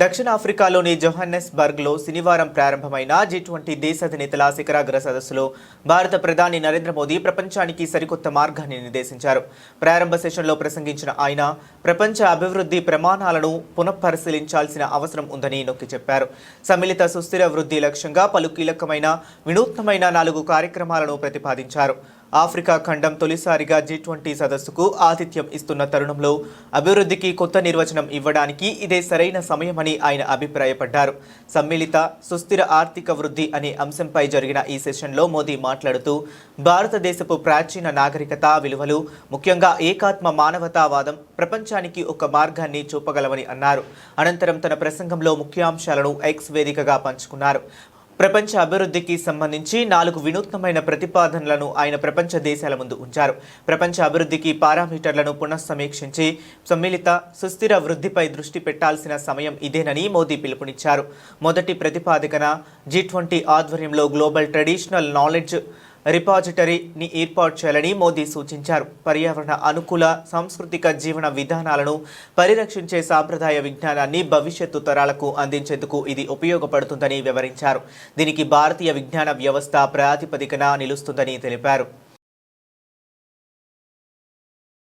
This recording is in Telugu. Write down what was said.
దక్షిణాఫ్రికాలోని జోహన్నెస్బర్గ్లో శనివారం ప్రారంభమైన జీ ట్వంటీ దేశాధినేతల శిఖరాగ్ర సదస్సులో భారత ప్రధాని నరేంద్ర మోదీ ప్రపంచానికి సరికొత్త మార్గాన్ని నిర్దేశించారు. ప్రారంభ సెషన్లో ప్రసంగించిన ఆయన ప్రపంచ అభివృద్ధి ప్రమాణాలను పునఃపరిశీలించాల్సిన అవసరం ఉందని నొక్కి చెప్పారు. సమ్మిళిత సుస్థిర వృద్ధి లక్ష్యంగా పలు కీలకమైన వినూత్నమైన నాలుగు కార్యక్రమాలను ప్రతిపాదించారు. ఆఫ్రికా ఖండం తొలిసారిగా జీ ట్వంటీ సదస్సుకు ఆతిథ్యం ఇస్తున్న తరుణంలో అభివృద్ధికి కొత్త నిర్వచనం ఇవ్వడానికి ఇదే సరైన సమయమని ఆయన అభిప్రాయపడ్డారు. సమ్మిళిత సుస్థిర ఆర్థిక వృద్ధి అనే అంశంపై జరిగిన ఈ సెషన్లో మోదీ మాట్లాడుతూ భారతదేశపు ప్రాచీన నాగరికత విలువలు ముఖ్యంగా ఏకాత్మ మానవతావాదం ప్రపంచానికి ఒక మార్గాన్ని చూపగలవని అన్నారు. అనంతరం తన ప్రసంగంలో ముఖ్యాంశాలను ఎక్స్ వేదికగా పంచుకున్నారు. ప్రపంచ అభివృద్ధికి సంబంధించి నాలుగు వినూత్నమైన ప్రతిపాదనలను ఆయన ప్రపంచ దేశాల ముందు ఉంచారు. ప్రపంచ అభివృద్ధికి పారామీటర్లను పునఃసమీక్షించి సమ్మిళిత సుస్థిర వృద్ధిపై దృష్టి పెట్టాల్సిన సమయం ఇదేనని మోదీ పిలుపునిచ్చారు. మొదటి ప్రతిపాదికన జీ ట్వంటీ ఆధ్వర్యంలో గ్లోబల్ ట్రెడిషనల్ నాలెడ్జ్ రిపాజిటరీని ఏర్పాటు చేయాలని మోదీ సూచించారు. పర్యావరణ అనుకూల సాంస్కృతిక జీవన విధానాలను పరిరక్షించే సాంప్రదాయ విజ్ఞానాన్ని భవిష్యత్తు తరాలకు అందించేందుకు ఇది ఉపయోగపడుతుందని వివరించారు. దీనికి భారతీయ విజ్ఞాన వ్యవస్థ ప్రాతిపదికన నిలుస్తుందని తెలిపారు.